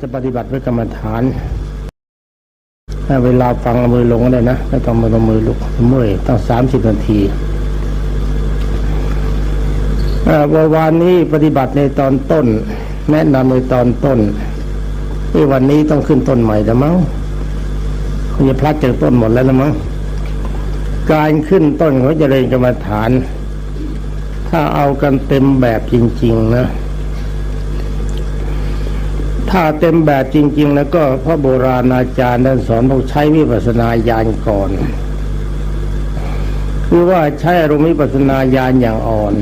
จะปฏิบัติด้วยกรรมฐานถ้าเวลาฟังมือลงก็ได้นะไม่ต้องมือลงมือลุกเมื่อยต้องสามสิบนาทีวันวานนี้ปฏิบัติในตอนต้น แนะนำในตอนต้นที่วันนี้ต้องขึ้นต้นใหม่แล้วมั้งคงจะพลัดจากต้นหมดแล้วละมั้งการขึ้นต้นเขาจะเรียนกรรมฐาน ถ้าเอากันเต็มแบบจริง ๆ นะ ถ้าเต็มแบบจริง ๆ แล้วก็พระโบราณอาจารย์ท่านสอนต้องใช้วิปัสนาญาณก่อน คือว่าใช้อารมณ์วิปัสนาญาณอย่างอ่อน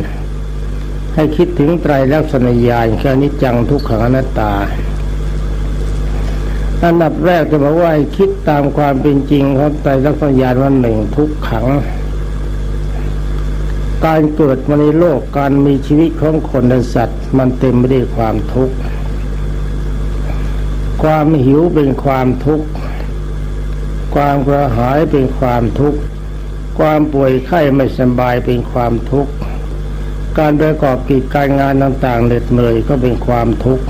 ให้คิดถึงไตรลักษณญาณคืออนิจจังทุกขังอนัตตาอันดับแรกจะบอกว่าคิดตามความเป็นจริงของไตรลักษณญาณว่าหนึ่งทุกขัง การเกิดมาในโลกการมีชีวิตของคนและสัตว์ มันเต็มไปด้วยความทุกข์ ความหิวเป็นความทุกข์ ความกระหายเป็นความทุกข์ ความป่วยไข้ไม่สบายเป็นความทุกข์ การประกอบกิจการงานต่างๆเหน็ดเหนื่อยก็เป็นความทุกข์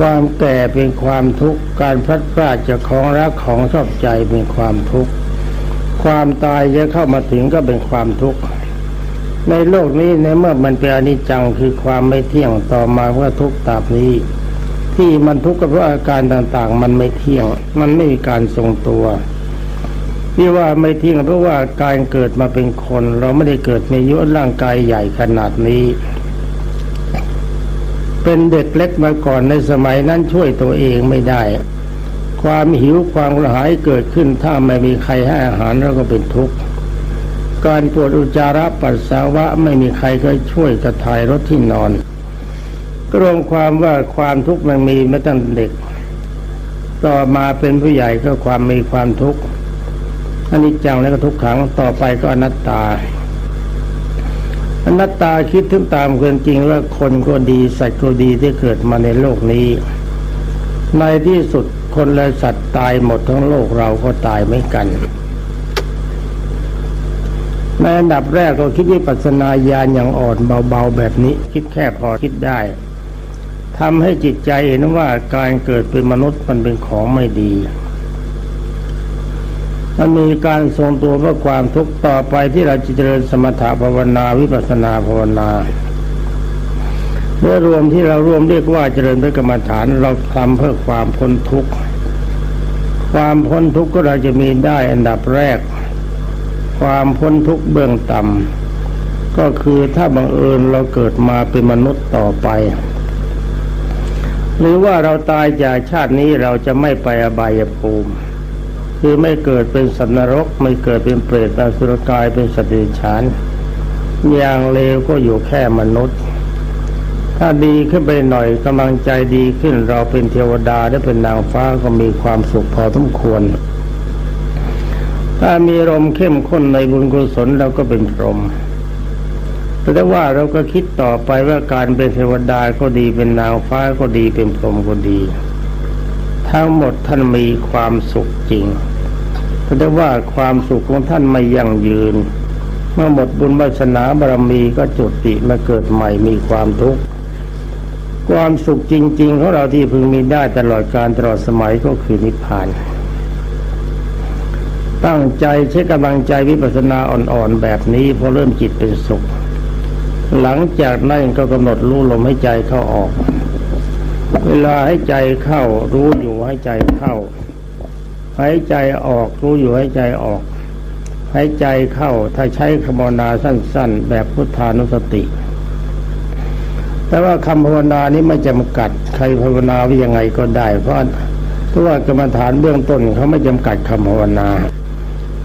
ความแก่เป็นความทุกข์ การพลัดพรากจากของรักของชอบใจเป็นความทุกข์ ความตายจะเข้ามาถึงก็เป็นความทุกข์ในโลกนี้ในเมื่อมันเป็นอนิจจังคือความไม่เที่ยงต่อมาเมื่อทุกข์ตาบนี้ ที่มันทุกข์ก็เพราะอาการต่างๆ มันไม่เที่ยง มันไม่มีการทรงตัวที่ว่าไม่เที่ยงเพราะว่าการเกิดมาเป็นคน เราไม่ได้เกิดในยุร่างกายใหญ่ขนาดนี้ เป็นเด็กเล็กมาก่อนในสมัยนั้นช่วยตัวเองไม่ได้ ความหิวความกระหายเกิดขึ้นถ้าไม่มีใครให้อาหารเราก็เป็นทุกข์การปวดอุจจาระปัสสาวะไม่มีใครก็ช่วยกระถ่ายรถที่นอน ก็รวมความว่าความทุกข์มันมีมาตั้งเด็ก ต่อมาเป็นผู้ใหญ่ก็ความมีความทุกข์อันนี้จังแล้วก็ทุกขังต่อไปก็อนัตตาอนัตตาคิดถึงตามความจริงว่าคนก็ดีสัตว์ก็ดีที่เกิดมาในโลกนี้ ในที่สุดคนและสัตว์ตายหมดทั้งโลกเราก็ตายไม่กัน ในอันดับแรกก็คิดวิปัสสนาญาณอย่างอ่อนเบาๆแบบนี้ คิดแค่พอคิดได้ ทำให้จิตใจเห็นว่าการเกิดเป็นมนุษย์มันเป็นของไม่ดี มันมีการทรงตัวเพื่อความทุกข์ต่อไปที่เราจะเจริญสมถะภาวนาวิปัสนาภาวนาเมื่อรวมที่เรารวมเรียกว่าเจริญด้วยกรรมฐานเราทำเพื่อความพ้นทุกข์ความพ้นทุกข์ก็เราจะมีได้อันดับแรก ความพ้นทุกข์เบื้องต่ำก็คือถ้าบังเอิญเราเกิดมาเป็นมนุษย์ต่อไป หรือว่าเราตายจากชาตินี้เราจะไม่ไปอบายภูมิ คือไม่เกิดเป็นสัตว์นรก ไม่เกิดเป็นเปรตอสุรกายเป็นสตว์เดรัจฉานอย่างเลวก็อยู่แค่มนุษย์ ถ้าดีขึ้นไปหน่อยกำลังใจดีขึ้นเราเป็นเทวดาได้เป็นนางฟ้าก็มีความสุขพอสมควร ถ้ามีลมเข้มข้นในบุญกุศลเราก็เป็นพรหม แต่ว่าเราก็คิดต่อไปว่าการเป็นเทวดาก็ดีเป็นนางฟ้าก็ดีเป็นพรหมก็ดี ทั้งหมดท่านมีความสุขจริงแต่ว่าความสุขของท่านไม่ยั่งยืน เมื่อหมดบุญวาสนาบารมีก็จุติมาเกิดใหม่มีความทุกข์ความสุขจริงๆของเราที่พึงมีได้ตลอดการตลอดสมัยก็คือนิพพาน ตั้งใจใช้กำลังใจวิปัสสนาอ่อนๆแบบนี้พอเริ่มจิตเป็นสุข หลังจากนั้นก็กำหนดรู้ลมให้ใจเข้าออก เวลาให้ใจเข้ารู้อยู่ให้ใจเข้าหายใจออกรู้อยู่ให้ใจออกหายใจเข้าถ้าใช้คำภาวนาสั้น ๆ แบบพุทธานุสติ แต่ว่าคำภาวนานี้ไม่จำกัดใครภาวนาว่ายังไงก็ได้ เพราะเพราะว่ากรรมฐานเบื้องต้นเขาไม่จำกัดคำภาวนา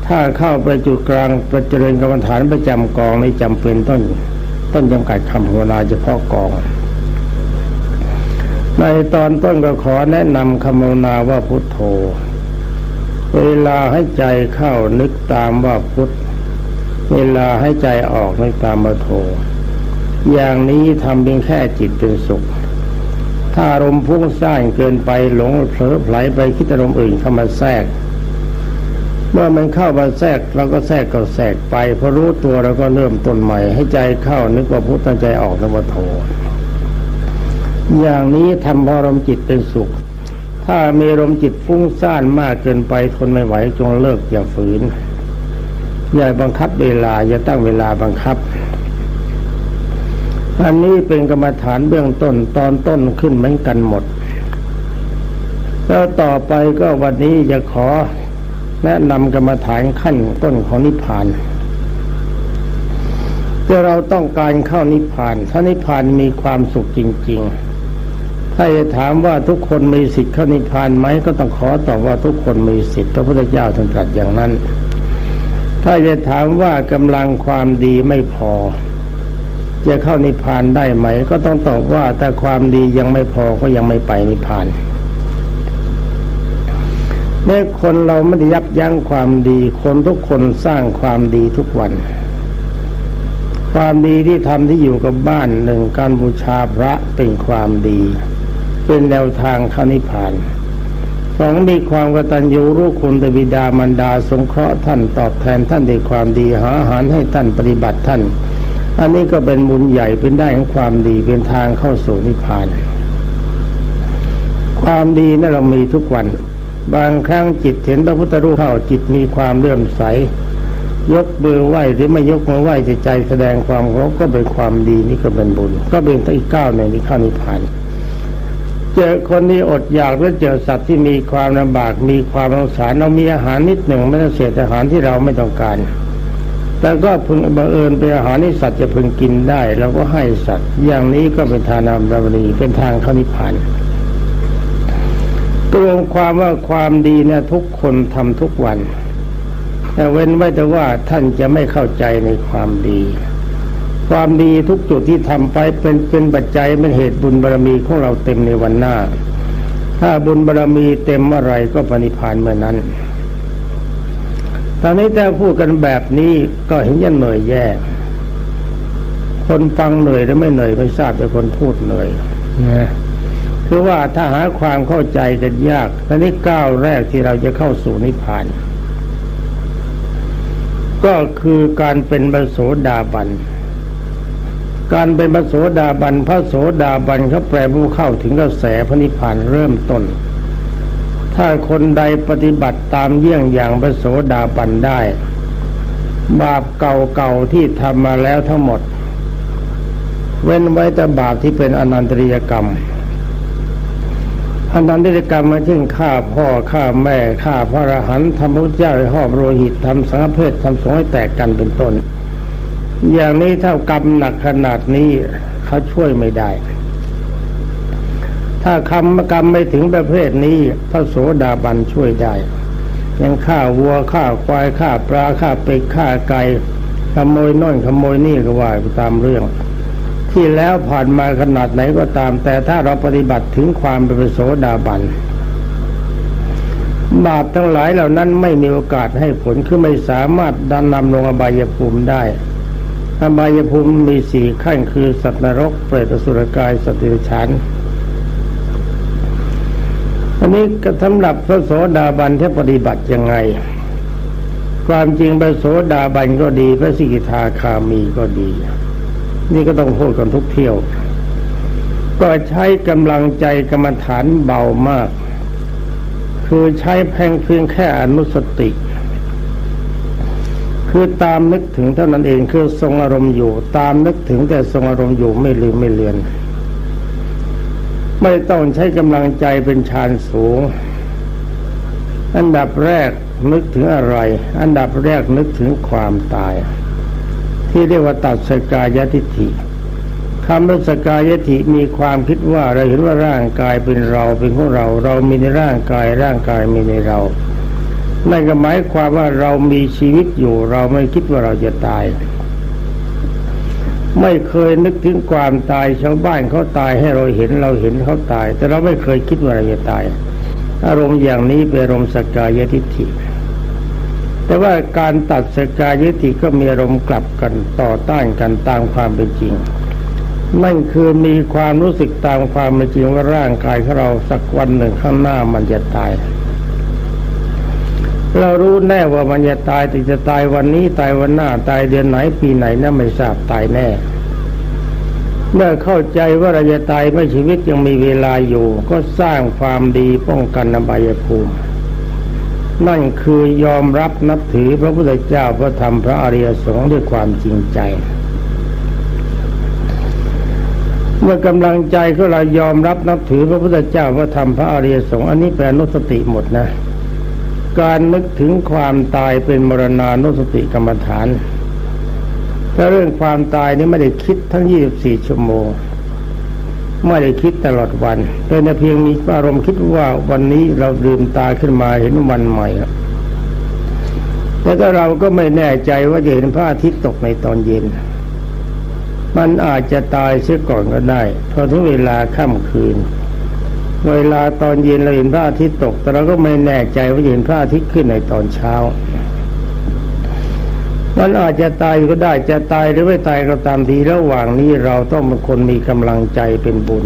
ถ้าเข้าไปจุดกลางประเจริญกรรมฐานประจำกองไม่จำเป็นต้น ต้นจำกัดคำภาวนาเฉพาะกอง ในตอนต้นก็ขอแนะนำคำภาวนาว่าพุทโธ เวลาให้ใจเข้านึกตามว่าพุทธเวลาให้ใจออกนึกตามว่าโธ อย่างนี้ทำเพียงแค่จิตเป็นสุข ถ้าอารมณ์พุ่งสร้างเกินไปหลงเผลอไผลไปคิดอารมณ์อื่นเข้ามาแทรก เมื่อมันเข้ามาแทรกเราก็แทรกก็แทรกไปพอรู้ตัวเราก็เริ่มต้นใหม่ ให้ใจเข้านึกว่าพุทธใจออกนวโธอย่างนี้ทำพอลมจิตเป็นสุข ถ้ามีลมจิตฟุ้งซ่านมากเกินไปทนไม่ไหวจงเลิกอย่าฝืน อย่าบังคับเวลา อย่าตั้งเวลาบังคับอันนี้เป็นกรรมฐานเบื้องต้นตอนต้นขึ้นเหมือนกันหมด แล้วต่อไปก็วันนี้จะขอ แนะนำกรรมฐานขั้นต้นของนิพพานที่เราต้องการเข้านิพพาน ถ้านิพพานมีความสุขจริง ๆ ถ้าจะถามว่าทุกคนมีสิทธิ์เข้านิพพานไหมก็ต้องขอตอบว่าทุกคนมีสิทธิ์พระพุทธเจ้าท่านตรัสอย่างนั้น ถ้าจะถามว่ากำลังความดีไม่พอ จะเข้านิพพานได้ไหม ก็ต้องตอบว่าแต่ความดียังไม่พอก็ยังไม่ไปนิพพาน เมื่อคนเราไม่ได้ยับยั้งความดี คนทุกคนสร้างความดีทุกวัน ความดีที่ทำที่อยู่กับบ้านหนึ่งการบูชาพระเป็นความดี เป็นแนวทางเข้านิพพานสองมีความกตัญญูรู้คุณตบิดามารดาสงเคราะห์ท่านตอบแทนท่านด้วยความดีหาอาหารให้ท่านปฏิบัติท่าน อันนี้ก็เป็นบุญใหญ่เป็นได้ของความดีเป็นทางเข้าสู่นิพพาน ความดีนั่นเรามีทุกวัน บางครั้งจิตเห็นพระพุทธรูปเข้าจิตมีความเลื่อมใส ยกมือไหวหรือไม่ยกมือไหวจใจแสดงความเคารพก็เป็นความดีนี่ก็เป็นบุญ ก็เป็นอีกก้าวหนึ่งที่ข้านิพพานเจอคนที่อดอยากหรือเจอสัตว์ที่มีความลำบากมีความสงสารเรามีอาหารนิดหนึ่งไม่ต้องเสียอาหารที่เราไม่ต้องการแต่ก็พึงบังเอิญเป็นอาหารที่สัตว์จะพึงกินได้เราก็ให้สัตว์ อย่างนี้ก็เป็นทานามบารมีเป็นทางเข้านิพพาน รวมความว่าความดีนี่ยทุกคนทำทุกวัน แต่เว้นไว้แต่ว่าท่านจะไม่เข้าใจในความดี ความดีทุกจุดที่ทำไปเป็นเป็นปัจจัยเป็นเหตุบุญบารมีของเราเต็มในวันหน้า ถ้าบุญบารมีเต็มเมื่อไรก็ปณิพานเมื่อนั้น ตอนนี้แต่พูดกันแบบนี้ก็เห็นยันเหนื่อยแย่คนฟังเหนื่อยหรือไม่เหนื่อยไม่ทราบแต่คนพูดเหนื่อยนะ คือว่าถ้าหาความเข้าใจกันยากตอนนี้ก้าวแรกที่เราจะเข้าสู่นิพพาน ก็คือการเป็นบโสดาบัน การเป็นบโสดาบัน พระโสดาบันเขาแปลผู้เข้าถึงกระแสพระนิพพานเริ่มต้น ถ้าคนใดปฏิบัติตามเยี่ยงอย่างพระโสดาบันได้ บาปเก่าๆที่ทำมาแล้วทั้งหมด เว้นไว้แต่บาปที่เป็นอนันตริยกรรม อันนั้นได้กรรมมาเช่นฆ่าพ่อฆ่าแม่ฆ่าพระอรหันต์ทำพระเจ้าให้หอบโรหิตทำสังฆเพศทำสงฆ์ให้แตกกันเป็นต้น อย่างนี้เท่ากรรมหนักขนาดนี้เขาช่วยไม่ได้ ถ้าคำกรรมไม่ถึงประเภทนี้พระโสดาบันช่วยได้ยังฆ่าวัวฆ่าควายฆ่าปลาฆ่าเป็ดฆ่าไก่ขโมยน่นขโมยนี่ก็ว่าไปตามเรื่อง ที่แล้วผ่านมาขนาดไหนก็ตาม แต่ถ้าเราปฏิบัติถึงความเป็นโสดาบันบาปทั้งหลายเหล่านั้นไม่มีโอกาสให้ผลคือไม่สามารถดันนำลงอบายภูมิได้อบายภูมิมีสี่ขั้นคือสัตว์นรก เปรตสุรกายสติฉันอันนี้ก็สำหรับพระโสดาบันที่ปฏิบัติยังไง ความจริงพระโสดาบันก็ดี พระสิกิทาคามีก็ดี นี่ก็ต้องพูดกันทุกเที่ยว ก็ใช้กำลังใจกรรมฐานเบามาก คือใช้แพงเพียงแค่อนุสติ คือตามนึกถึงเท่านั้นเองคือทรงอารมณ์อยู่ ตามนึกถึงแต่ทรงอารมณ์อยู่ไม่ลืมไม่เลือน ไม่ต้องใช้กำลังใจเป็นฌานสูง อันดับแรกนึกถึงอะไร อันดับแรกนึกถึงความตาย ที่เรียกว่าตัดสกายทิฏฐิคำว่าสกายทิฏฐิมีความคิดว่าเราเห็นว่าร่างกายเป็นเราเป็นของเรา เรามีในร่างกายร่างกายมีในเรานั่นก็หมายความว่าเรามีชีวิตอยู่ เราไม่คิดว่าเราจะตาย ไม่เคยนึกถึงความตายชาวบ้านเขาตายให้เราเห็นเราเห็นเขาตาย แต่เราไม่เคยคิดว่าเราจะตาย อารมณ์อย่างนี้เป็นอารมณ์สกายทิฏฐิ แต่ว่าการตัดสกายติก็มีอารมณ์กลับกันต่อต้านกันตามความเป็นจริง นั่นคือมีความรู้สึกตามความเป็นจริงว่าร่างกายของเราสักวันหนึ่งข้างหน้ามันจะตาย เรารู้แน่ว่ามันจะตายแต่จะตายวันนี้ตายวันหน้าตายเดือนไหนปีไหนนั่นไม่ทราบตายแน่ เมื่อเข้าใจว่าเราจะตายเมื่อชีวิตยังมีเวลาอยู่ ก็สร้างความดีป้องกันอบายภูมิ นั่นคือยอมรับนับถือพระพุทธเจ้าพระธรรมพระอริยสงฆ์ด้วยความจริงใจ เมื่อกำลังใจของเรายอมรับนับถือพระพุทธเจ้าพระธรรมพระอริยสงฆ์อันนี้แปลนุสติหมดนะ การนึกถึงความตายเป็นมรณานุสติกรรมฐานถ้าเรื่องความตายนี่ไม่ได้คิดทั้ง 24 ชั่วโมง ไม่ได้คิดตลอดวัน เป็นแต่เพียงมีอารมณ์คิดว่าวันนี้เราลืมตาขึ้นมาเห็นวันใหม่แล้วแต่ถ้าเราก็ไม่แน่ใจว่าจะเห็นพระอาทิตย์ตกในตอนเย็น มันอาจจะตายเสียก่อนก็ได้พอถึงเวลาค่ำคืน เวลาตอนเย็นเราเห็นพระอาทิตย์ตก แต่เราก็ไม่แน่ใจว่าเห็นพระอาทิตย์ขึ้นในตอนเช้า มันอาจจะตายก็ได้จะตายหรือไม่ตายก็ตามทีระหว่างนี้เราต้องเป็นคนมีกำลังใจเป็นบุญ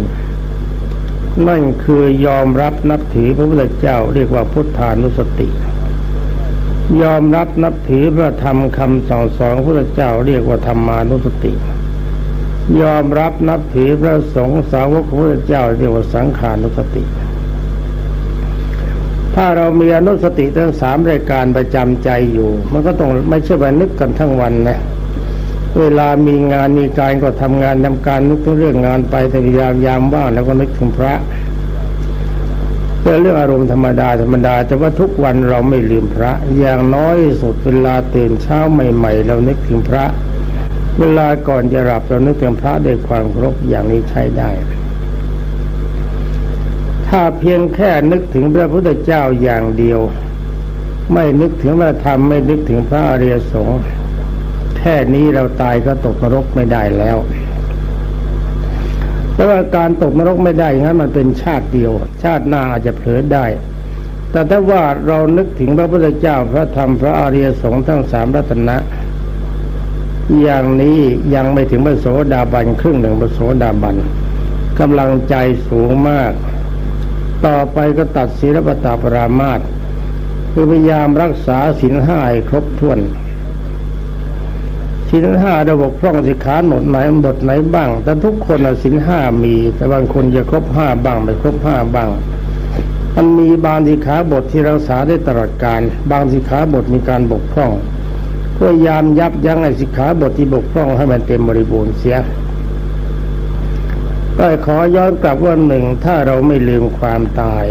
นั่นคือยอมรับนับถือพระพุทธเจ้าเรียกว่าพุทธานุสติ ยอมรับนับถือพระธรรมคำสอนสอนพระพุทธเจ้าเรียกว่าธรรมานุสติ ยอมรับนับถือพระสงฆ์สาวกพระพุทธเจ้าเรียกว่าสังขานุสติ ถ้าเรามีอนุสติทั้งสามรายการประจำใจอยู่ มันก็ต้องไม่ใช่ว่านึกกันทั้งวันนะเวลามีงานมีการก็ทำงานทำการนึกถึงเรื่องงานไปแต่ยามยามว่างแล้วก็นึกถึงพระเป็นเรื่องอารมณ์ธรรมดาธรรมดา แต่ว่าทุกวันเราไม่ลืมพระ อย่างน้อยสุดเวลาตื่นเช้าใหม่ ๆ เรานึกถึงพระ เวลาก่อนจะหลับเรานึกถึงพระด้วยความเคารพอย่างนี้ใช้ได้ ถ้าเพียงแค่นึกถึงพระพุทธเจ้าอย่างเดียว ไม่นึกถึงพระธรรมไม่นึกถึงพระอริยสงฆ์แค่นี้เราตายก็ตกนรกไม่ได้แล้วแต่ว่าการตกนรกไม่ได้งั้นมันเป็นชาติเดียว ชาติหน้าอาจจะเผลอได้ แต่ถ้าว่าเรานึกถึงพระพุทธเจ้าพระธรรมพระอริยสงฆ์ทั้งสามรัตนะ อย่างนี้ยังไม่ถึงพระโสดาบันครึ่งหนึ่งพระโสดาบันกำลังใจสูงมาก ต่อไปก็ตัดศีลปตาปรามาตคือพยายามรักษาศีลห้าครบถ้วนศีลห้าระบบพร่องสิกขาหนดไหนบทไหนบ้าง แต่ทุกคนศีลห้ามี แต่บางคนจะครบห้าบ้างไม่ครบห้าบ้าง มันมีบางสิกขาบทที่รักษาได้ตลอดการ บางสิกขาบทมีการบกพร่องพยายามยับยั้งไอ้สิกขาบทที่บกพร่องให้มันเต็มบริบูรณ์เสีย ก็ขอย้อนกลับว่าหนึ่งถ้าเราไม่ลืมความตาย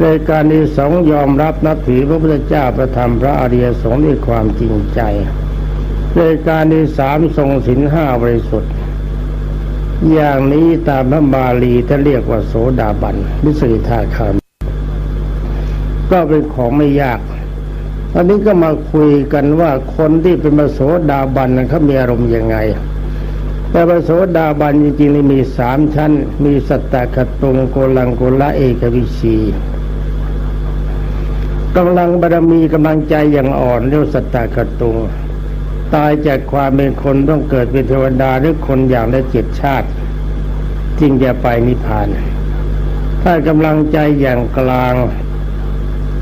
ในการที่สองยอมรับนับถือพระพุทธเจ้าประธรรมพระอริยสงฆ์ด้วยความจริงใจ ในการที่สามทรงศีลห้าบริสุทธิ์ อย่างนี้ตามพระบาลีท่านเรียกว่าโสดาบันมิสริธาคามก็เป็นของไม่ยากตอนนี้ก็มาคุยกันว่าคนที่เป็นมโสดาบันนั้นเขามีอารมณ์ยังไง แต่มโสดาบันจริงๆมีสามชั้น มีสัตตะขตุงโกลังโกละเอกวิชีกำลังบารมีกำลังใจอย่างอ่อนเรียกสัตตะขตุงตายจากความเป็นคนต้องเกิดเป็นเทวดาหรือคนอย่างละเจ็ดชาติจึงจะไปนิพพาน ถ้ากำลังใจอย่างกลาง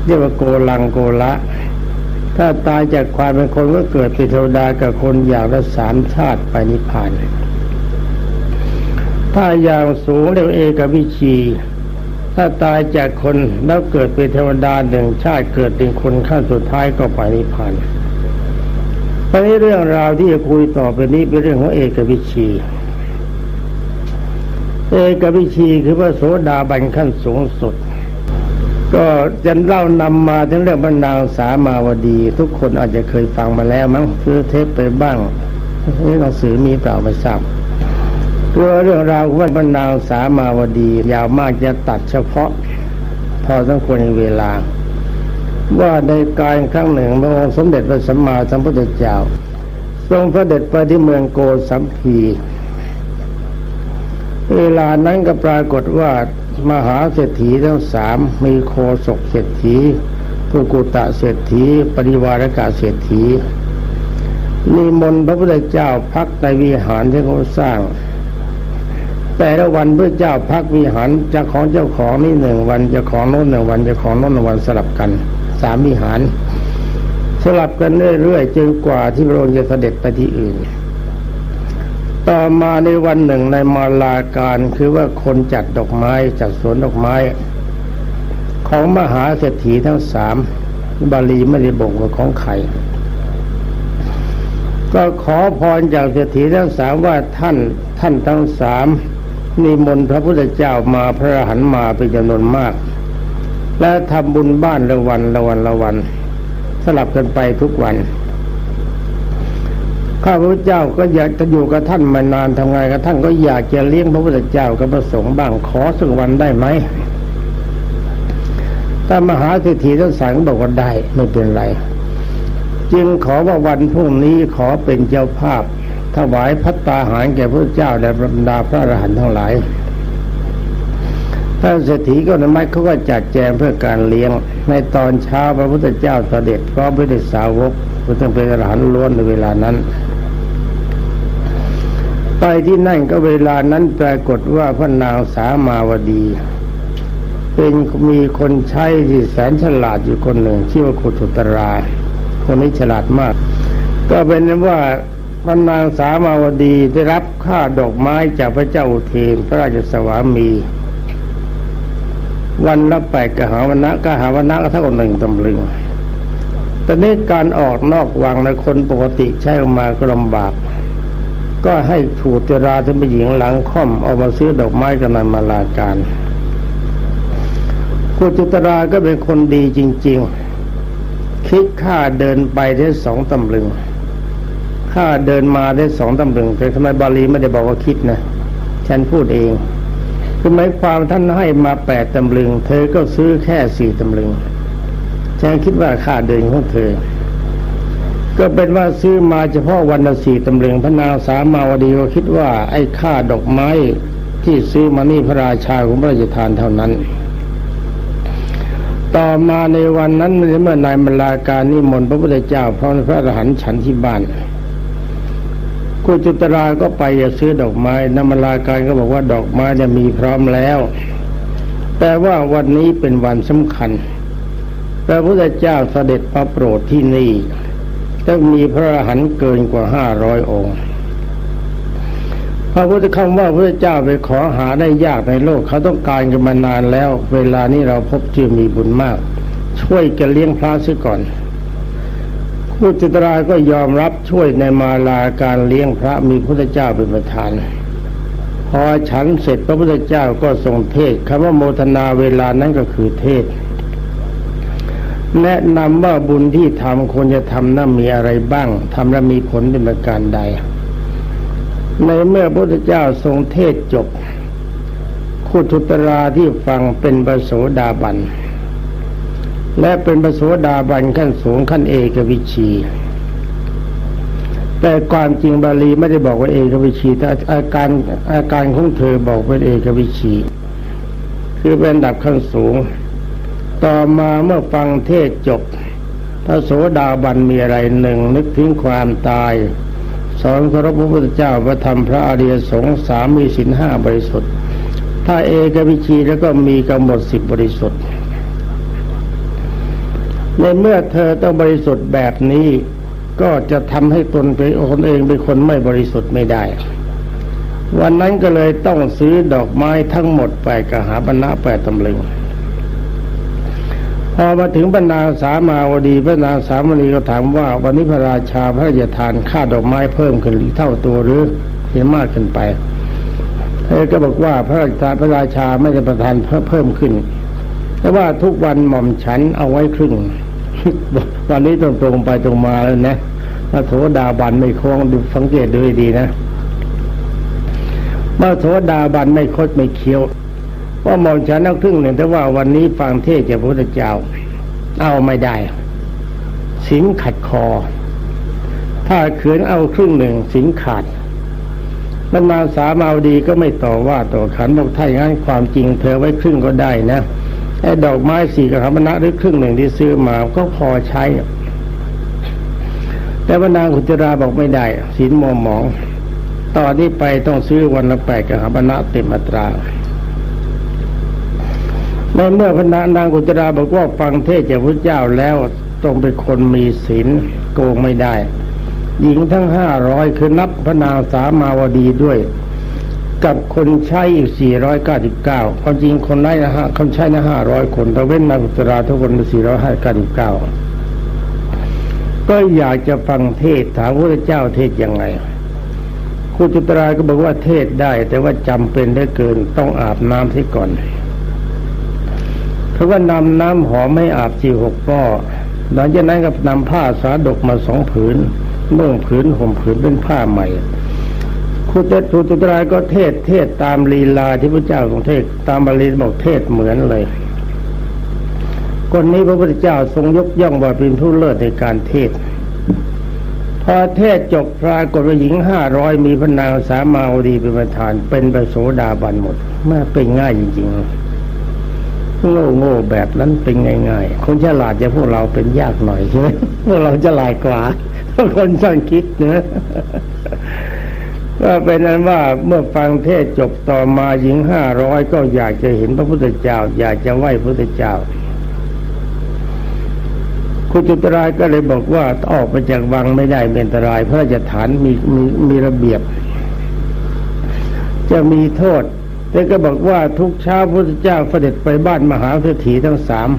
เรียกว่าโกลังโกละ ถ้าตายจากความเป็นคนก็เกิดเป็นเทวดากับคนอย่างละสามชาติไปนิพพานถ้าอย่างสูงเรียกเอกวิชี ถ้าตายจากคนแล้วเกิดเป็นเทวดาหนึ่งชาติเกิดเป็นคนขั้นสุดท้ายก็ไปนิพพานตอนนี้เรื่องราวที่จะคุยต่อไปนี้เป็นเรื่องของเอกวิชี เอกวิชีคือพระโสดาบันขั้นสูงสุด ก็จะเล่านำมาถึงเรื่องบรรนาสามาวดี ทุกคนอาจจะเคยฟังมาแล้วมั้งซื้อเทปไปบ้างนี่หนังสือมีเปล่าไม่ทราบตัวเรื่องราวของบรรนาสามาวดี ยาวมากจะตัดเฉพาะ พอสมควรในเวลา ว่าในการครั้งหนึ่งพระองค์สมเด็จพระสัมมาสัมพุทธเจ้าทรงพระเด็จไปที่เมืองโกสัมพีเวลานั้นก็ปรากฏว่า มหาเศรษฐีทั้งสามมีโคศกเศรษฐีภูกุตะเศรษฐี ปริวารกาเศรษฐีนิมนต์พระพุทธเจ้าพักในวิหารที่เขาสร้าง แต่ละวันพระเจ้าพักวิหารจ้าของเจ้าของนี่หนึ่งวันจ้าของโน้นหนึ่งวันจ้าของโน้นหนึ่งวันสลับกันสามวิหาร สลับกันเรื่อยๆจนกว่าที่พระองค์จะเสด็จไปที่อื่น ต่อมาในวันหนึ่งในมาลาการคือว่าคนจัดดอกไม้จัดสวนดอกไม้ ของมหาเศรษฐีทั้งสามบาลีไม่ได้บอกว่าของใครก็ขอพรจากเศรษฐีทั้งสามว่าท่านท่านทั้งสามนิมนต์พระพุทธเจ้ามาพระหันมาเป็นจำนวนมาก และทำบุญบ้านละวันละวันละวัน สลับกันไปทุกวัน ข้าพระเจ้าก็อยากจะอยู่กับท่านมานานทำไงกับท่านก็อยากจะเลี้ยงพระพุทธเจ้ากับพระสงฆ์บ้างขอสักวันได้ไหมถ้ามหาเศรษฐีทั้งสามก็บอกว่าได้ไม่เป็นไร จึงขอว่าวันพรุ่งนี้ขอเป็นเจ้าภาพ ถวายพัตตาหารแก่พระเจ้าและบรรดาพระอรหันต์ทั้งหลายท่านเศรษฐีก็นมัยเขาก็จัดแจงเพื่อการเลี้ยง ในตอนเช้าพระพุทธเจ้าเสด็จพร้อมด้วยสาวกก็ต้องเป็นอรหันต์ล้วนในเวลานั้น ไปที่นั่นก็เวลานั้นปรากฏว่าพระนางสามาวดี เป็นมีคนใช้ที่แสนฉลาดอยู่คนหนึ่งชื่อว่าคุตุตรา คนนี้ฉลาดมาก ก็เป็นว่าพระนางสามาวดีได้รับค่าดอกไม้จากพระเจ้าอุเทนพระราชสวามี วันละแปดกหาวันนะกหาวันนะก็เท่ากับหนึ่งตำลึงแต่นี้การออกนอกวังในคนปกติใช้ออกมาก็ลำบาก ก็ให้ถูกจราที่เป็นหญิงหลังค่อมเอามาซื้อดอกไม้กันนันมาลาการกุจุตราก็เป็นคนดีจริง ๆ คิดค่าเดินไปได้สองตำลึง ค่าเดินมาได้สองตำลึงแต่ทำไมบาลีไม่ได้บอกว่าคิดนะ ฉันพูดเองคือหมายความท่านให้มาแปดตำลึง เธอก็ซื้อแค่สี่ตำลึงฉันคิดว่าค่าเดินของเธอ ก็เป็นว่าซื้อมาเฉพาะวันละสี่ตำลึงพระนางสามาวดีก็คิดว่าไอ้ค่าดอกไม้ที่ซื้อมานี่พระราชาของพระราชทานเท่านั้น ต่อมาในวันนั้นเมื่อนายมลาการนิมนต์พระพุทธเจ้าพร้อมพระอรหันต์ฉันที่บ้านกุจุตราก็ไปจะซื้อดอกไม้นามลาการก็บอกว่าดอกไม้จะมีพร้อมแล้ว แต่ว่าวันนี้เป็นวันสำคัญพระพุทธเจ้าเสด็จมาโปรดที่นี่ ต้องมีพระอรหันต์เกินกว่าห้าร้อยองค์ พระพุทธคำว่าพระเจ้าไปขอหาได้ยากในโลก เขาต้องการกันมานานแล้ว เวลานี้เราพบเจอมีบุญมาก ช่วยกันเลี้ยงพระซะก่อนผู้จิตรายก็ยอมรับช่วยในมาลาการเลี้ยงพระมีพระเจ้าเป็นประธานพอฉันเสร็จพระพุทธเจ้าก็ทรงเทศคำว่าโมทนาเวลานั้นก็คือเทศ แนะนำว่าบุญที่ทำควรจะทำนั้นมีอะไรบ้างทำแล้วมีผลเป็นประการใด ในเมื่อพระพุทธเจ้าทรงเทศจบคุทุตราที่ฟังเป็นปโสดาบัน และเป็นปโสดาบันขั้นสูงขั้นเอกวิชี แต่ความจริงบาลีไม่ได้บอกว่าเอกวิชีแต่อาการอาการของเธอบอกเป็นเอกวิชี คือเป็นดับขั้นสูง ต่อมาเมื่อฟังเทศจบพระโสดาบันมีอะไรหนึ่งนึกถึงความตายสอนเคารพพระพุทธเจ้าพระธรรมพระอริยสงฆ์สามีสินห้าบริสุทธิ์ ถ้าเอกวิชีแล้วก็มีกำหนดสิบบริสุทธิ์ ในเมื่อเธอต้องบริสุทธิ์แบบนี้ก็จะทำให้ตนเป็นคนเองเป็นคนไม่บริสุทธิ์ไม่ได้ วันนั้นก็เลยต้องซื้อดอกไม้ทั้งหมดไปกหาบรรณะแปดตำลึง พอมาถึงบรรดาสามาวดีพระนาสามณีก็ถามว่าวันนี้พระราชาพระราชทานค่าดอกไม้เพิ่มขึ้นเท่าตัวหรือเห็นมากขึ้นไปเธอก็บอกว่าพระราชาพระราชาไม่ได้ประทานเพิ่มขึ้น แต่ว่าทุกวันหม่อมฉันเอาไว้ครึ่งวันนี้ตรงตรงไปตรงมาแล้วนะพระโสดาบันไม่คล้องดูสังเกตดูให้ดีนะพระโสดาบันไม่คดไม่เคี้ยว ว่าหม่อมฉันเอาครึ่งหนึ่งแต่ว่าวันนี้ฟังเทศจากพระพุทธเจ้า เอาไม่ได้สินขัดคอ ถ้าเขืนเอาครึ่งหนึ่งสินขาดมันมาสามาวดีก็ไม่ต่อว่าต่อขันบอกถ้าอย่างนั้นความจริงเธอไว้ครึ่งก็ได้นะไอ้ดอกไม้สี่กระมณะหรือครึ่งหนึ่งที่ซื้อมาก็พอใช้ แต่ว่านางขุจราบอกไม่ได้สินมอมหมองต่อนนี้ไปต้องซื้อวันละแปดกระมณะเต็มอัตรา ในเมื่อพระนางกุจราบอกว่าฟังเทศจากพระเจ้าแล้วต้องเป็นคนมีศีลโกงไม่ได้ หญิงทั้งห้าร้อยคือนับพระนางสามาวดีด้วย กับคนใช้อีกสี่ร้อยเก้าสิบเก้าความจริงคนได้นะฮะคนใช้นะห้าร้อยคนแต่เว้นนางกุตราทุกคนเป็นสี่ร้อยห้าเก้าสิบเก้าก็อยากจะฟังเทศถามพระเจ้าเทศยังไงครูจุตราก็บอกว่าเทศได้ แต่ว่าจำเป็นได้เกินต้องอาบน้ำที่ก่อน เขาก็นำน้ำหอมให้อาบสี่หกป้อหลังจากนั้นก็นำผ้าสาดกมาสองผืนนุ่งผืนห่มผืนเป็นผ้าใหม่ครูเจตุจุตรายก็เทศเทศตามลีลาที่พระเจ้าของเทศตามบาลีบอกเทศเหมือนเลยคนนี้พระพุทธเจ้าทรงยกย่องว่าเป็นผู้เลิศในการเทศพอเทศจบปรากฏว่าหญิงห้าร้อยมีพระนางสามาวดีเป็นประธานเป็นประโสดาบันหมดแม่เป็นง่ายจริง ๆ โง่โง่แบบนั้นเป็นง่ายๆคนฉลาดจะพวกเราเป็นยากหน่อยใช่ไหมพวกเราจะลายกว่าคนช่างคิดนะก็เป็นนั้นว่าเมื่อฟังเทศจบต่อมาหญิงห้าร้อยก็อยากจะเห็นพระพุทธเจ้า อยากจะไหว้พระพุทธเจ้า คุณจุตรายก็เลยบอกว่าออกไปจากวังไม่ได้เป็นอันตราย พระราชฐานมีมีมีระเบียบ จะมีโทษ แต่ก็บอกว่าทุกเช้าพระพุทธเจ้าเสด็จไปบ้านมหาเศรษฐีทั้งสาม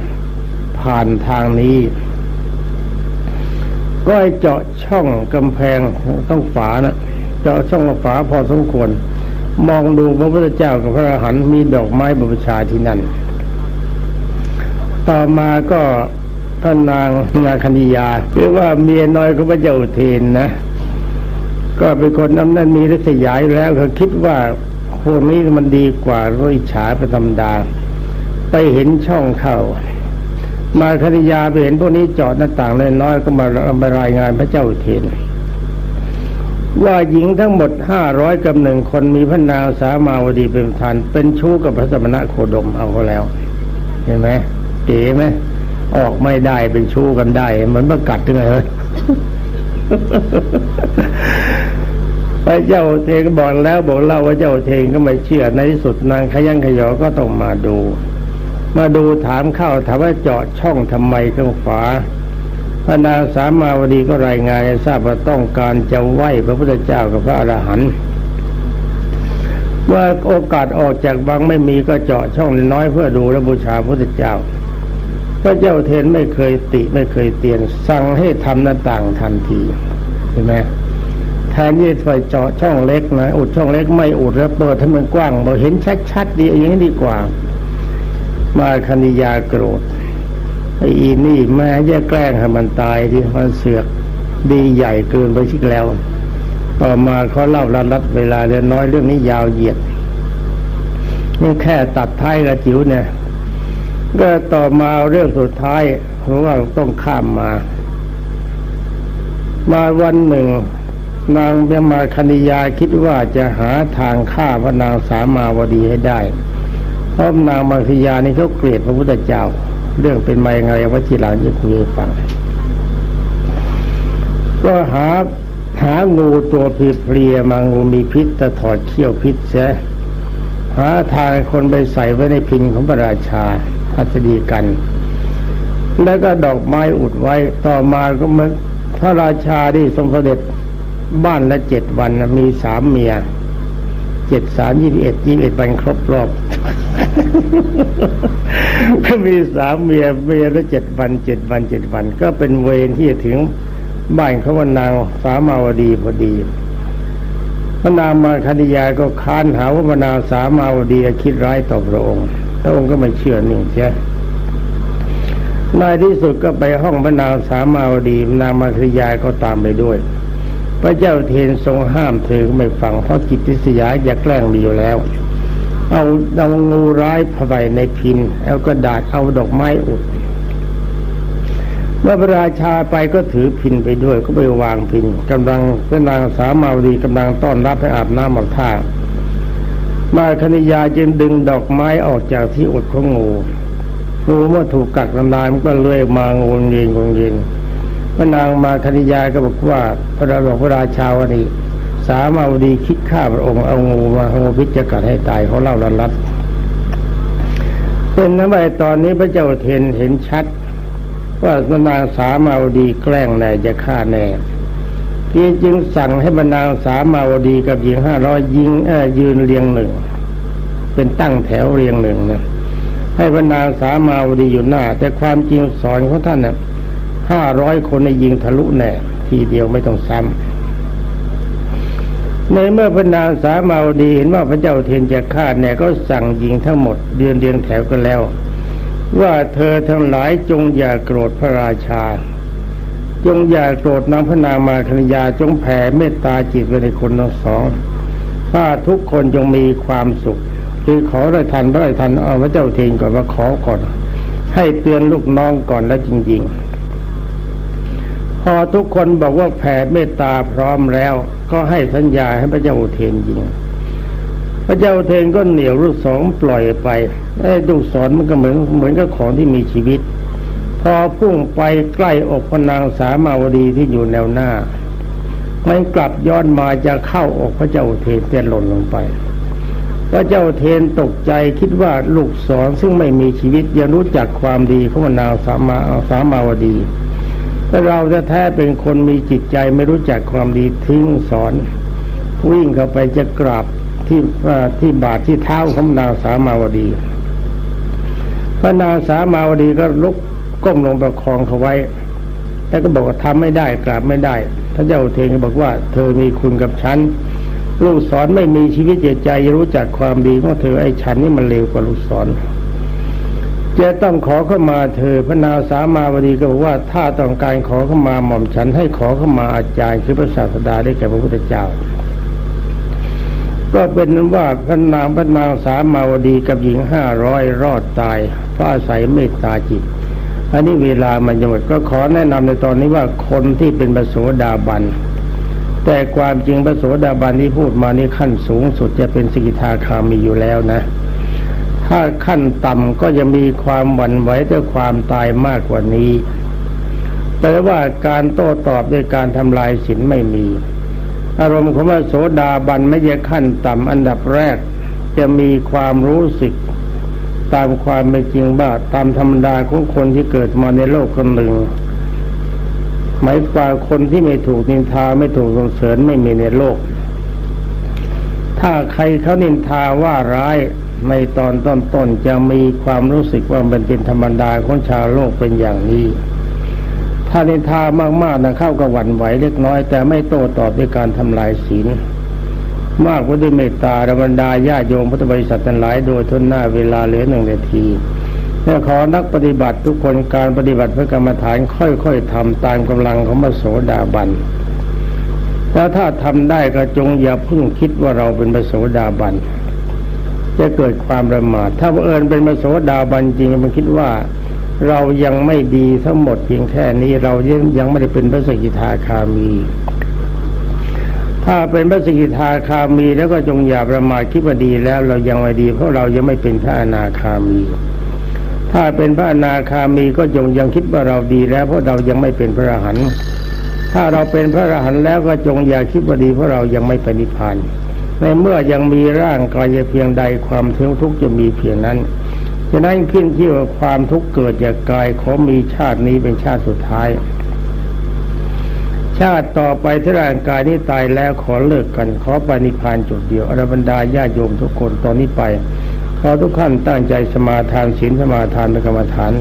ผ่านทางนี้ ก็ให้เจาะช่องกำแพงต้องฝานะเจาะช่องฝาพอสมควร มองดูพระพุทธเจ้ากับพระอรหันต์มีดอกไม้บรชาที่นั่น ต่อมาก็ท่านนางนาคณียาเรียกว่าเมียน้อยของพระเจ้าอุเทนนะ ก็เป็นคนน้ำนั้นมีริษยายู่แล้วเขาคิดว่า พวกนี้มันดีกว่าร้อยฉาประธรรมดา ไปเห็นช่องเข้า มาคณิยาไปเห็นพวกนี้จอดหน้าต่างเล็กน้อยก็มามารายงานพระเจ้าอุเทนว่าหญิงทั้งหมดห้าร้อยกับหนึ่งคนมีพระนางสามาวดีเป็นประธานเป็นชู้กับพระสมณะโคดมเอาเขาแล้ว เห็นไหมเก๋ไหมออกไม่ได้เป็นชู้กันได้ เหมือนประกัดยังไงเลย พระเจ้าเทนก็บอกแล้วบอกเล่าว่าเจ้าเทนก็ไม่เชื่อในที่สุดนางขยันขยอก็ต้องมาดู มาดูถามเข้าถามว่าเจาะช่องทำไมข้างฝาพระนางสามาวดีก็รายงานให้ทราบว่าต้องการจะไหว้พระพุทธเจ้ากับพระอรหันต์ว่าโอกาสออกจากวังไม่มีก็เจาะช่องน้อยเพื่อดูและบูชาพระพุทธเจ้าพระเจ้าเทนไม่เคยติไม่เคยเตียนสั่งให้ทำหน้าต่างทันทีเห็นไหม ทนที่จะไปเจาะช่องเล็กนะอุดช่องเล็กไม่อุดแล้วเปิดให้มันกว้างบอกเห็นชัดๆดีอย่างนี้ดีกว่า มาคณิยาโกรธไอ้อีนี่แม่แย่แกล้งให้มันตายที่มันเสือกดีใหญ่เกินไปชิกแล้ว ต่อมาเขาเล่ารัดรัดเวลาเล็กน้อยเรื่องนี้ยาวเหยียดนี่แค่ตัดท้ายกระจิ๋วเนี่ยก็ต่อมาเรื่องสุดท้ายเพราะว่าต้องข้ามมา มาวันหนึ่ง นางเบมาคณิยาคิดว่าจะหาทางฆ่าพระนางสามาวดีให้ได้เพราะนางมาคณิยานี่เขาเกลียดพระพุทธเจ้า เรื่องเป็นมาอย่างไรว่าทีหลังจะคุยให้ฟัง ก็หาหางูตัวเพลียมางูมีพิษแต่ถอดเขี้ยวพิษเสียหาทางคนไปใส่ไว้ในพินของพระราชาพัสดีกัน แล้วก็ดอกไม้อุดไว้ต่อมาก็มันพระราชาที่ทรงเสด็จ บ้านละเจ็ดวันมีสามเมียเจ็ดสามยี่สิบเอ็ดยี่สิบเอ็ดวันครบรอบก็มีสามเมียเมียละเจ็ดวันเจ็ดวันเจ็ดวัน ก็เป็นเวรที่จะถึงบ้านเขาว่านางสามาวดีพอดีพระนางมาคณิยาก็ค้านหาว่าพระนางสามาวดีคิดร้ายต่อพระองค์พระองค์ก็ไม่เชื่อนิ่งเสียในที่สุดก็ไปห้องพระนางสามาวดีนางมาคริยาก็ตามไปด้วย พระเจ้าเทนทรงห้ามเธอก็ไม่ฟังเพราะจิตทิสยาอยากแกล้งมีอยู่แล้ว เอาเอางูร้ายผไปในพินเอากระดาษเอาดอกไม้อุดเมื่อพระราชาไปก็ถือพินไปด้วยก็ไปวางพินกำลังพระนางสามาวดีกำลังต้อนรับให้อาบน้ำอาบท่ามาคณิยาจึงดึงดอกไม้ออกจากที่อดของงูงูเมื่อถูกกัดน้ำลายมันก็เลื้อยมางงเยิงงงเยิง พระนางมาคณิยาก็บอกว่าพระราบอกพระราชาวนีสามาวดีคิดฆ่าพระองค์เอางูมาองูพิษจะกัดให้ตายเขาเล่าลันลัดเป็นนั้นไปตอนนี้พระเจ้าเทนเห็นชัด ว่าพระนางสามาวดีแกล้งแน่จะฆ่าแน่พี่จึงสั่งให้บรรดาสามาวดีกับหญิงห้าร้อยยิงยืนเรียงหนึ่ง เป็นตั้งแถวเรียงหนึ่งนะให้บรรดาสามาวดีอยู่หน้า แต่ความจริงสอนของท่านน่ะ ห้าร้อยคนในยิงทะลุแน่ ทีเดียวไม่ต้องซ้ำในเมื่อบรรดาสามาวดีเห็นว่าพระเจ้าเทียนจะฆ่าแน่ก็สั่งยิงทั้งหมดเดือนเรียงแถวกันแล้ว ว่าเธอทั้งหลายจงอย่าโกรธพระราชา จงอย่าโกรธนางพระนางมาคณยาจงแผ่เมตตาจิตไปในคนทั้งสองถ้าทุกคนจงมีความสุขคือขอได้ทันได้ทันเอาพระเจ้าเทนก่อนว่าขอก่อน ให้เตือนลูกน้องก่อนแล้วจริง ๆ อทุกคนบอกว่าแผ่เมตตาพร้อมแล้ว ก็ให้สัญญาให้พระเจ้าอุเทนยิง พระเจ้าอุเทนก็เหนียวลูกสองปล่อยไปไอ้ลูกศรมันก็เหมือนเหมือนกับของที่มีชีวิต พอพุ่งไปใกล้อกพระนางสามาวดีที่อยู่แนวหน้ามันกลับย้อนมาจะเข้าอกพระเจ้าอุเทนเต้นหล่นลงไปพระเจ้าเทนตกใจคิดว่าลูกศรซึ่งไม่มีชีวิตยังรู้จักความดีของพนางสามาสามาวดี แต่เราจะแท้ๆเป็นคนมีจิตใจไม่รู้จักความดีทิ้งสอน วิ่งเข้าไปจะกราบที่ที่บาทที่เท้าของนางสามาวดีพระนางสามาวดีก็ลุกก้มลงประคองเขาไว้ แล้วก็บอกว่าทำไม่ได้กราบไม่ได้พระเจ้าเทนก็บอกว่า เธอมีคุณกับฉันลูกศรไม่มีชีวิตจิตใจรู้จักความดีของเธอไอ้ฉันนี่มันเลวกว่าลูกศร จะต้องขอเข้ามาเธอพระนางสามาวดีก็บอกว่าถ้าต้องการขอเข้ามาหม่อมฉันให้ขอเข้ามาอาจารย์คือพระศาสดาได้แก่พระพุทธเจ้า ก็เป็นนั้นว่าพระนางพระนางสามาวดีกับหญิงห้าร้อยรอดตายเพราะอาศัยเมตตาจิต อันนี้เวลามันจะหมดก็ขอแนะนำในตอนนี้ว่าคนที่เป็นพระโสดาบันแต่ความจริงพระโสดาบันที่พูดมานี่ขั้นสูงสุดจะเป็นสกิทาคามีอยู่แล้วนะ ถ้าขั้นต่ำก็จะมีความหวั่นไหวด้วยความตายมากกว่านี้ แต่ว่าการโต้ตอบด้วยการทำลายศีลไม่มี อารมณ์ของพระโสดาบันไม่ใช่ขั้นต่ำอันดับแรก จะมีความรู้สึกตามความเป็นจริงว่าตามธรรมดาของคนที่เกิดมาในโลกคนหนึ่งหมายความคนที่ไม่ถูกนินทาไม่ถูกสรรเสริญไม่มีในโลก ถ้าใครเขานินทาว่าร้าย ในตอนต้นๆจะมีความรู้สึกว่ามันเป็นธรรมดาของชาวโลกเป็นอย่างนี้ ถ้านินทามากๆนะเข้ากับหวั่นไหวเล็กน้อย แต่ไม่โต้ตอบด้วยการทำลายศีลมากกว่าด้วยเมตตาระบรรดาญาโยมพุทธบริษัททั้งหลายโดยทุนหน้าเวลาเหลือหนึ่งนาทีและขอนักปฏิบัติทุกคนการปฏิบัติเพื่อกรรมฐานค่อยๆทำตามกำลังของพระโสดาบันแล้วถ้าทำได้ก็จงอย่าเพิ่งคิดว่าเราเป็นพระโสดาบัน จะเกิดความประมาทถ้าเอิญเป็นพระโสดาบันจริงมันคิดว่า เรายังไม่ดีทั้งหมดเพียงแค่นี้เรายังยังไม่ได้เป็นพระสกิทาคามี ถ้าเป็นพระสกิทาคามีแล้วก็จงอย่าประมาทคิดว่าดีแล้วเรายังไม่ดีเพราะเรายังไม่เป็นพระอนาคามี ถ้าเป็นพระอนาคามีก็จงยังคิดว่าเราดีแล้วเพราะเรายังไม่เป็นพระอรหันต์ถ้าเราเป็นพระอรหันต์แล้วก็จงอย่าคิดว่าดีเพราะเรายังไม่ปนิพพาน ในเมื่อยังมีร่างกายเพียงใดความทุกข์ทุกจะมีเพียงนั้นฉะนั้นขึ้นที่ว่าความทุกข์เกิดจากกายขอมีชาตินี้เป็นชาติสุดท้าย ชาติต่อไปที่ร่างกายนี้ตายแล้วขอเลิกกัน ขอไปนิพานจุดเดียวอรบรรดาญาโยมทุกคนตอนนี้ไปขอทุกท่านตั้งใจสมาทานศีลสมาทานเป็นกรรมฐาน